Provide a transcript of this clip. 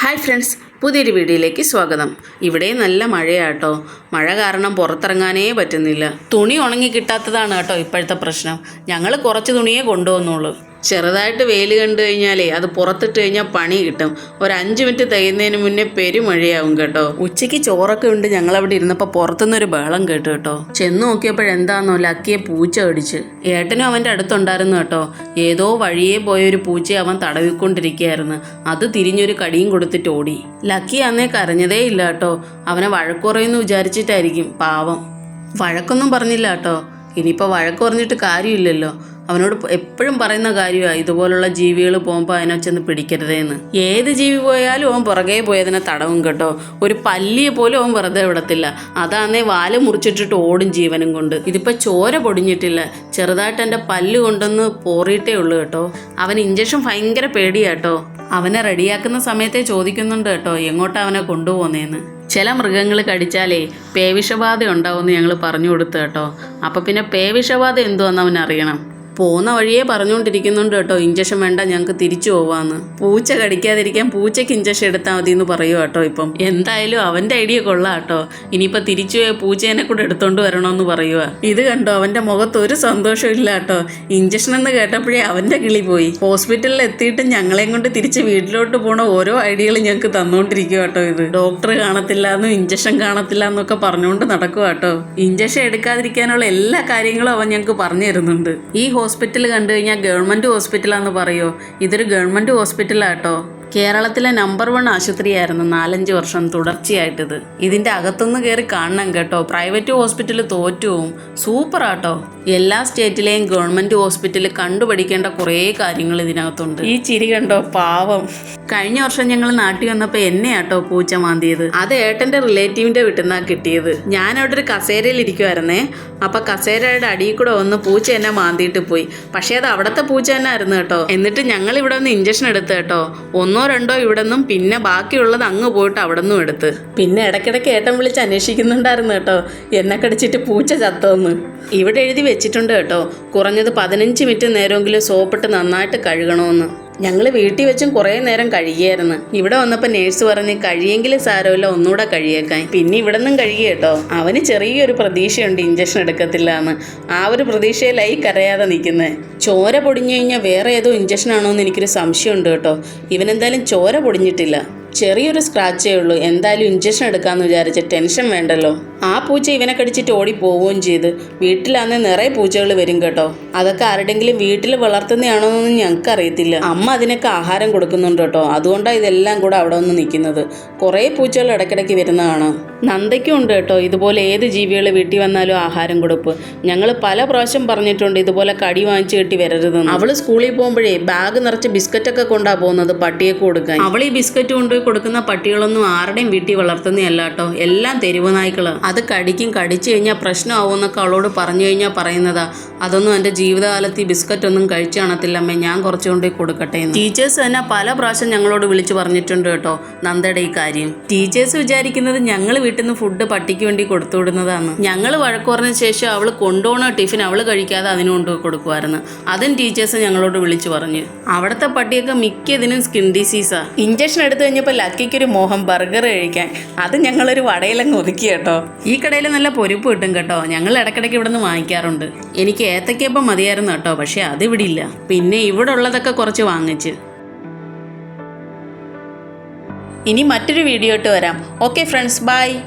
Hi friends പുതിയൊരു വീഡിയോയിലേക്ക് സ്വാഗതം. ഇവിടെ നല്ല മഴയാട്ടോ. മഴ കാരണം പുറത്തിറങ്ങാനേ പറ്റുന്നില്ല. തുണി ഉണങ്ങി കിട്ടാത്തതാണ് കേട്ടോ ഇപ്പോഴത്തെ പ്രശ്നം. ഞങ്ങൾ കുറച്ച് തുണിയേ കൊണ്ടുവന്നുള്ളൂ. ചെറുതായിട്ട് വെയിൽ കണ്ടു കഴിഞ്ഞാലേ അത് പുറത്തിട്ട് കഴിഞ്ഞാൽ പണി കിട്ടും. ഒരു അഞ്ച് മിനിറ്റ് തികയുന്നതിന് മുന്നേ പെരുമഴയാവും കേട്ടോ. ഉച്ചയ്ക്ക് ചോറൊക്കെ ഉണ്ട്. ഞങ്ങൾ അവിടെ ഇരുന്നപ്പോൾ പുറത്തുനിന്നൊരു ബഹളം കേട്ടു കേട്ടോ. ചെന്ന് നോക്കിയപ്പോഴെന്താന്നോ ലക്കിയെ പൂച്ച ഓടിച്ച് ഏട്ടനും അവന്റെ അടുത്തുണ്ടായിരുന്നു കേട്ടോ. ഏതോ വഴിയെ പോയ ഒരു പൂച്ചയെ അവൻ തടവിക്കൊണ്ടിരിക്കുകയായിരുന്നു. അത് തിരിഞ്ഞൊരു കടിയും കൊടുത്തിട്ട് ഓടി. ലക്കി അന്നേ കരഞ്ഞതേ ഇല്ല കേട്ടോ. അവനെ വഴക്കുറയെന്ന് വിചാരിച്ചിട്ടായിരിക്കും. പാവം. വഴക്കൊന്നും പറഞ്ഞില്ല കേട്ടോ. ഇനിയിപ്പോൾ വഴക്കുറഞ്ഞിട്ട് കാര്യമില്ലല്ലോ. അവനോട് എപ്പോഴും പറയുന്ന കാര്യമാണ് ഇതുപോലുള്ള ജീവികൾ പോകുമ്പോൾ അതിനെ ചെന്ന് പിടിക്കരുതേന്ന്. ഏത് ജീവി പോയാലും അവൻ പുറകെ പോയി അതിനെ തടവും കേട്ടോ. ഒരു പല്ലിയെ പോലും അവൻ വെറുതെ വിടത്തില്ല. അതാന്നേ വാൽ മുറിച്ചിട്ടിട്ട് ഓടും ജീവനും കൊണ്ട്. ഇതിപ്പോൾ ചോര പൊടിഞ്ഞിട്ടില്ല. ചെറുതായിട്ട് എന്റെ പല്ല് കൊണ്ടൊന്ന് പോറിയിട്ടേ ഉള്ളൂ കേട്ടോ. അവൻ ഇഞ്ചക്ഷൻ ഭയങ്കര പേടിയാട്ടോ അവനെ റെഡിയാക്കുന്ന സമയത്തെ ചോദിക്കുന്നുണ്ട് കേട്ടോ എങ്ങോട്ട് അവനെ കൊണ്ടുപോകുന്നേന്ന്? ചില മൃഗങ്ങൾ കടിച്ചാലേ പേവിഷബാധ ഉണ്ടാവുമെന്ന് ഞങ്ങൾ പറഞ്ഞു കൊടുത്തു കേട്ടോ. അപ്പോൾ പിന്നെ പേവിഷബാധ എന്തുവെന്ന് അവനറിയണം. പോകുന്ന വഴിയേ പറഞ്ഞുകൊണ്ടിരിക്കുന്നുണ്ട് കേട്ടോ. ഇഞ്ചക്ഷൻ വേണ്ട ഞങ്ങൾക്ക് തിരിച്ചു പോവാന്ന്. പൂച്ച കടിക്കാതിരിക്കാൻ പൂച്ചയ്ക്ക് ഇഞ്ചക്ഷൻ എടുത്താൽ മതി എന്ന് പറയുക കേട്ടോ ഇപ്പം. എന്തായാലും അവന്റെ ഐഡിയ കൊള്ളാം കേട്ടോ. ഇനിയിപ്പോൾ തിരിച്ചു പോയ പൂച്ചേനെ കൂടെ എടുത്തോണ്ട് വരണമെന്ന് പറയുക ഇത് കണ്ടോ അവന്റെ മുഖത്ത് ഒരു സന്തോഷം ഇല്ല കേട്ടോ. ഇഞ്ചക്ഷൻ എന്ന് കേട്ടപ്പോഴേ അവന്റെ കിളി പോയി. ഹോസ്പിറ്റലിൽ എത്തിയിട്ട് ഞങ്ങളെയും കൊണ്ട് തിരിച്ച് വീട്ടിലോട്ട് പോണ ഓരോ ഐഡിയകൾ ഞങ്ങൾക്ക് തന്നുകൊണ്ടിരിക്കുക കേട്ടോ ഇത്. ഡോക്ടർ കാണത്തില്ല എന്നും ഇഞ്ചക്ഷൻ കാണത്തില്ല എന്നൊക്കെ പറഞ്ഞുകൊണ്ട് നടക്കുക കേട്ടോ. ഇഞ്ചക്ഷൻ എടുക്കാതിരിക്കാനുള്ള എല്ലാ കാര്യങ്ങളും അവൻ ഞങ്ങൾക്ക് പറഞ്ഞു തരുന്നുണ്ട്. ഈ കണ്ടു കഴിഞ്ഞാൽ ഗവൺമെന്റ് ഹോസ്പിറ്റലാന്ന് പറയുമോ ഇതൊരു ഗവൺമെന്റ് ഹോസ്പിറ്റലാട്ടോ കേരളത്തിലെ നമ്പർ വൺ ആശുപത്രിയായിരുന്നു നാലഞ്ച് വർഷം തുടർച്ചയായിട്ടിത്. ഇതിന്റെ അകത്തുനിന്ന് കയറി കാണണം കേട്ടോ. പ്രൈവറ്റ് ഹോസ്പിറ്റൽ തോറ്റുവും സൂപ്പറാട്ടോ. എല്ലാ സ്റ്റേറ്റിലെയും ഗവൺമെന്റ് ഹോസ്പിറ്റൽ കണ്ടുപഠിക്കേണ്ട കുറേ കാര്യങ്ങൾ ഇതിനകത്തുണ്ട്. ഈ ചിരി കണ്ടോ? പാവം. കഴിഞ്ഞ വർഷം ഞങ്ങൾ നാട്ടിൽ വന്നപ്പോൾ എന്നെയാട്ടോ പൂച്ച മാന്തിയത്. അത് ഏട്ടന്റെ റിലേറ്റീവിന്റെ വീട്ടിൽ നിന്നാണ് കിട്ടിയത്. ഞാൻ അവിടെ ഒരു കസേരയിൽ ഇരിക്കുമായിരുന്നേ അപ്പം കസേരയുടെ അടിയിൽ കൂടെ വന്ന് പൂച്ച എന്നെ മാന്തിയിട്ട് പോയി. പക്ഷേ അത് അവിടുത്തെ പൂച്ച തന്നെ ആയിരുന്നു കേട്ടോ. എന്നിട്ട് ഞങ്ങൾ ഇവിടെ ഒന്ന് ഇഞ്ചക്ഷൻ എടുത്ത് കേട്ടോ. ഒന്നോ രണ്ടോ ഇവിടെ നിന്നും പിന്നെ ബാക്കിയുള്ളത് അങ്ങ് പോയിട്ട് അവിടെ നിന്നും എടുത്ത്. പിന്നെ ഇടയ്ക്കിടയ്ക്ക് ഏട്ടൻ വിളിച്ച് അന്വേഷിക്കുന്നുണ്ടായിരുന്നു കേട്ടോ. എന്നെ കടിച്ചിട്ട് പൂച്ച ചത്തോന്ന്. ഇവിടെ എഴുതി വെച്ചിട്ടുണ്ട് കേട്ടോ. കുറഞ്ഞത് പതിനഞ്ച് മിനിറ്റ് നേരമെങ്കിലും സോപ്പിട്ട് നന്നായിട്ട് കഴുകണമെന്ന് ഞങ്ങൾ വീട്ടിൽ വെച്ചും കുറേ നേരം കഴിയായിരുന്നു ഇവിടെ വന്നപ്പോൾ നേഴ്സ് പറഞ്ഞ് കഴിയെങ്കിലും സാരമില്ല ഒന്നുകൂടെ കഴിയേക്കാൻ പിന്നെ ഇവിടെ നിന്നും കഴിയുക കേട്ടോ. അവന് ചെറിയൊരു പ്രതീക്ഷയുണ്ട് ഇഞ്ചക്ഷൻ എടുക്കത്തില്ല എന്ന് ആ ഒരു പ്രതീക്ഷയിലായി കരയാതെ നിൽക്കുന്നത് ചോര പൊടിഞ്ഞു കഴിഞ്ഞാൽ വേറെ ഏതോ ഇഞ്ചക്ഷൻ ആണോ എന്ന് എനിക്കൊരു സംശയമുണ്ട് കേട്ടോ. ഇവനെന്തായാലും ചോര പൊടിഞ്ഞിട്ടില്ല. ചെറിയൊരു സ്ക്രാച്ചേ ഉള്ളൂ. എന്തായാലും ഇഞ്ചക്ഷൻ എടുക്കാമെന്ന് വിചാരിച്ച ടെൻഷൻ വേണ്ടല്ലോ. ആ പൂച്ച ഇവനെ കടിച്ചിട്ട് ഓടി പോവുകയും ചെയ്ത്. വീട്ടിലാന്ന് നിറയെ പൂച്ചകൾ വരും കേട്ടോ. അതൊക്കെ ആരുടെങ്കിലും വീട്ടിൽ വളർത്തുന്നതാണോ എന്ന് ഞങ്ങൾക്ക് അറിയത്തില്ല അമ്മ അതിനൊക്കെ ആഹാരം കൊടുക്കുന്നുണ്ട് കേട്ടോ. അതുകൊണ്ടാണ് ഇതെല്ലാം കൂടെ അവിടെ ഒന്ന് നിൽക്കുന്നത്. കുറേ പൂച്ചകൾ ഇടയ്ക്കിടയ്ക്ക് വരുന്നതാണ് നന്ദയ്ക്കും ഉണ്ട് കേട്ടോ. ഇതുപോലെ ഏത് ജീവികൾ വീട്ടിൽ വന്നാലും ആഹാരം കൊടുപ്പ്. ഞങ്ങൾ പല പ്രാവശ്യം പറഞ്ഞിട്ടുണ്ട് ഇതുപോലെ കടി വാങ്ങിച്ചു കെട്ടി വരരുതെന്ന്. അവൾ സ്കൂളിൽ പോകുമ്പോഴേ ബാഗ് നിറച്ച് ബിസ്ക്കറ്റൊക്കെ കൊണ്ടാ പോകുന്നത് പട്ടിയൊക്കെ കൊടുക്കാൻ അവൾ ഈ ബിസ്ക്കറ്റ് കൊണ്ടുപോയി കൊടുക്കുന്ന പട്ടികളൊന്നും ആരുടെയും വീട്ടിൽ വളർത്തുന്നതല്ല കേട്ടോ. എല്ലാം തെരുവ് നായ്ക്കൾ. അത് കടിക്കും കടിച്ചു കഴിഞ്ഞാൽ പ്രശ്നമാവുമെന്നൊക്കെ അവളോട് പറഞ്ഞു കഴിഞ്ഞാൽ പറയുന്നതാ. അതൊന്നും എന്റെ ജീവിതകാലത്ത് ഈ ബിസ്ക്കറ്റ് ഒന്നും കഴിച്ചു കാണത്തില്ലമ്മേ. ഞാൻ കുറച്ചുകൊണ്ട് കൊടുക്കട്ടെ എന്ന്. ടീച്ചേഴ്സ് തന്നെ പല പ്രാവശ്യം ഞങ്ങളോട് വിളിച്ചു പറഞ്ഞിട്ടുണ്ട് കേട്ടോ. നന്ദയുടെ ഈ കാര്യം. ടീച്ചേഴ്സ് വിചാരിക്കുന്നത് ഞങ്ങൾ വീട്ടിൽ നിന്ന് ഫുഡ് പട്ടിക്ക് വേണ്ടി കൊടുത്തു വിടുന്നതാണ് ഞങ്ങൾ വഴക്കു പറഞ്ഞ ശേഷം അവൾ കൊണ്ടുപോകണ ടിഫിൻ അവൾ കഴിക്കാതെ അതിന് കൊണ്ട് കൊടുക്കുമായിരുന്നു അതും ടീച്ചേഴ്സ് ഞങ്ങളോട് വിളിച്ചു പറഞ്ഞു. അവിടുത്തെ പട്ടിയൊക്കെ മിക്കതിനും സ്കിൻ ഡിസീസാ ഇഞ്ചക്ഷൻ എടുത്തു കഴിഞ്ഞപ്പോൾ ലക്കിക്കൊരു മോഹം ബർഗർ കഴിക്കാൻ. അത് ഞങ്ങളൊരു വടയിലങ്ങ് ഒതുക്കി കേട്ടോ. ഈ കടയിൽ നല്ല പൊരിപ്പ് കിട്ടും കേട്ടോ. ഞങ്ങൾ ഇടയ്ക്കിടയ്ക്ക് ഇവിടെ നിന്ന് വാങ്ങിക്കാറുണ്ട്. എനിക്ക് ഏത്തക്കപ്പം മതിയായിരുന്നു കേട്ടോ. പക്ഷേ അതിവിടെ ഇല്ല. പിന്നെ ഇവിടെ ഉള്ളതൊക്കെ കുറച്ച് വാങ്ങിച്ച്. ഇനി മറ്റൊരു വീഡിയോ ഇട്ട് വരാം. Okay friends. ബൈ.